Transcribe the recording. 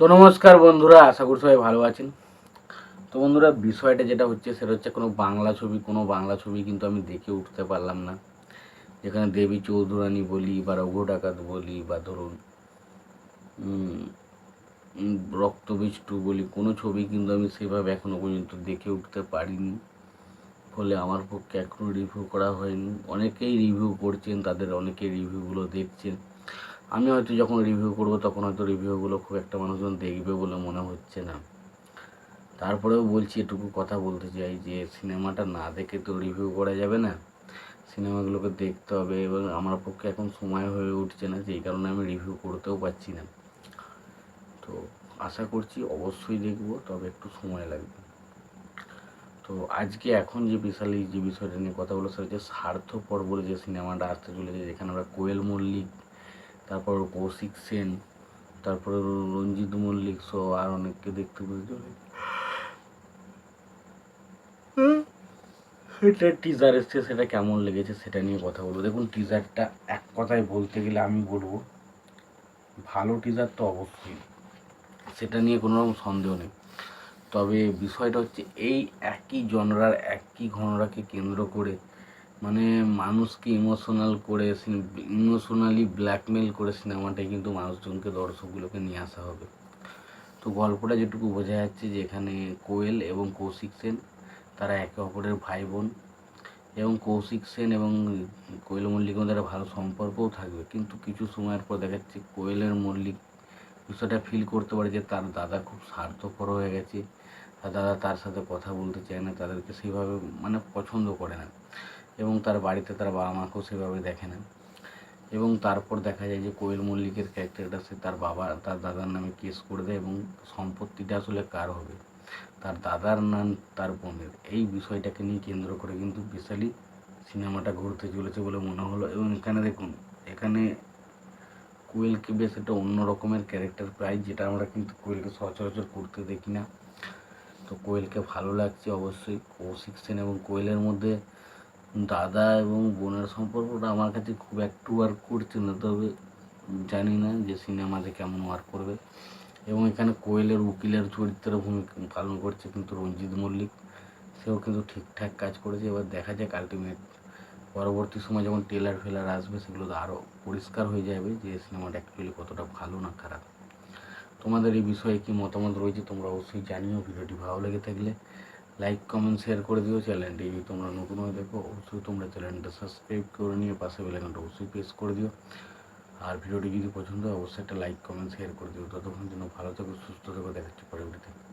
তো নমস্কার বন্ধুরা আশা করি সবাই ভালো আছেন। তো বন্ধুরা বিষয়টা যেটা হচ্ছে সেটা হচ্ছে কোনো বাংলা ছবি কোনো বাংলা ছবি কিন্তু আমি দেখে উঠতে পারলাম না। যেখানে দেবী চৌধুরানী বলি বা রঘু ডাকাত বলি বা ধরুন উম, উম, রক্তবীজ টু বলি কোনো ছবি কিন্তু আমি সেভাবে এখনও পর্যন্ত দেখে উঠতে পারিনি। ফলে আমার পক্ষে এখনও রিভিউ করা হয়নি। অনেকেই রিভিউ করছেন তাদের অনেকেই রিভিউগুলো দেখছেন। আমি হয়তো যখন রিভিউ করব, তখন হয়তো রিভিউগুলো খুব একটা মানুষজন দেখবে বলে মনে হচ্ছে না। তারপরেও বলছি, এটুকু কথা বলতে চাই যে, সিনেমাটা না দেখে তো রিভিউ করা যাবে না। সিনেমাগুলোকে দেখতে হবে এবং আমার পক্ষে এখন সময় হয়ে উঠছে না, যেই কারণে আমি রিভিউ করতেও পারছি না। তো আশা করছি অবশ্যই দেখব, তবে একটু সময় লাগবে। তো আজকে এখন যে বিশালী যে বিষয়টা নিয়ে কথা বলো সেটা হচ্ছে, স্বার্থপর বলে যে সিনেমাটা আসতে চলেছে, যেখানে আমরা কোয়েল মল্লিক তারপর কৌশিক সেন, তারপরে রঞ্জিত মল্লিক সহ আর অনেককে দেখতে পেতে চলেছে সেটা টিজার এসছে, সেটা কেমন লেগেছে সেটা নিয়ে কথা বলব। দেখুন টিজারটা এক কথায় বলতে গেলে আমি বলব, ভালো টিজার তো অবশ্যই, সেটা নিয়ে কোনো রকম সন্দেহ নেই। তবে বিষয়টা হচ্ছে, এই একই জনরার একই ঘনরাকে কেন্দ্র করে মানে মানুষকে ইমোশনাল করে ইমোশনালি ব্ল্যাকমেল করে সিনেমাটায় কিন্তু মানুষজনকে, দর্শকগুলোকে নিয়ে আসা হবে। তো গল্পটা যেটুকু বোঝা যাচ্ছে যে এখানে কোয়েল এবং কৌশিক সেন, তারা একে অপরের ভাই বোন এবং কৌশিক সেন এবং কোয়েল মল্লিকের মধ্যে একটা ভালো সম্পর্কও থাকবে। কিন্তু কিছু সময়ের পর দেখা যাচ্ছে কোয়েলের মল্লিক বিষয়টা ফিল করতে পারে যে তার দাদা খুব স্বার্থপর হয়ে গেছে। তার দাদা তার সাথে কথা বলতে চায় না, তাদেরকে সেইভাবে মানে পছন্দ করে না। এবং তার বাড়িতে তার বাবা মাকেও সেভাবে দেখে না এবং তারপর দেখা যায় যে কোয়েল মল্লিকের ক্যারেক্টারটা সে তার বাবা, তার দাদার নামে কেস করে দেয় এবং সম্পত্তিটা আসলে কার হবে? তার দাদার নাম তার বোনের। এই বিষয়টাকে নিয়ে কেন্দ্র করে কিন্তু বিশালই সিনেমাটা ঘুরতে চলেছে বলে মনে হলো। এবং এখানে দেখুন, এখানে কোয়েলকে বেশ একটা অন্য রকমের ক্যারেক্টার প্রায় যেটা আমরা কিন্তু কোয়েলকে সচরাচর করতে দেখি না। তো কোয়েলকে ভালো লাগছে অবশ্যই। কৌশিক সেন এবং কোয়েলের মধ্যে দাদা এবং বোনের সম্পর্কটা আমার কাছে খুব একটু ওয়ার্ক করছে না, তবে জানি না যে সিনেমাতে কেমন ওয়ার্ক করবে। এবং এখানে কোয়েলের উকিলের চরিত্রের ভূমিকা পালন করছে কিন্তু রঞ্জিত মল্লিক, সেও কিন্তু ঠিকঠাক কাজ করেছে। এবার দেখা যাক আলটিমেট পরবর্তী সময় যখন টেলার ফেলার আসবে, সেগুলো তো আরও পরিষ্কার হয়ে যাবে যে সিনেমাটা অ্যাকচুয়ালি কতটা ভালো না খারাপ। তোমাদের এই বিষয়ে কি মতামত রয়েছে তোমরা অবশ্যই জানিও। ভিডিওটি ভালো লেগে থাকলে লাইক কমেন্ট শেয়ার করে দিও চ্যানেলটি তোমরা নতুন হয়ে দেখো, অবশ্যই তোমরা চ্যানেলটা সাবস্ক্রাইব করে নিয়ে পাশে বেলাকানটা অবশ্যই প্রেস করে দিও। আর ভিডিওটি যদি পছন্দ হয়, অবশ্যই একটা লাইক কমেন্ট শেয়ার করে দিও। ততক্ষণ যেন ভালো থাকো, সুস্থ থাকো দেখাচ্ছি পরে ভিডিওতে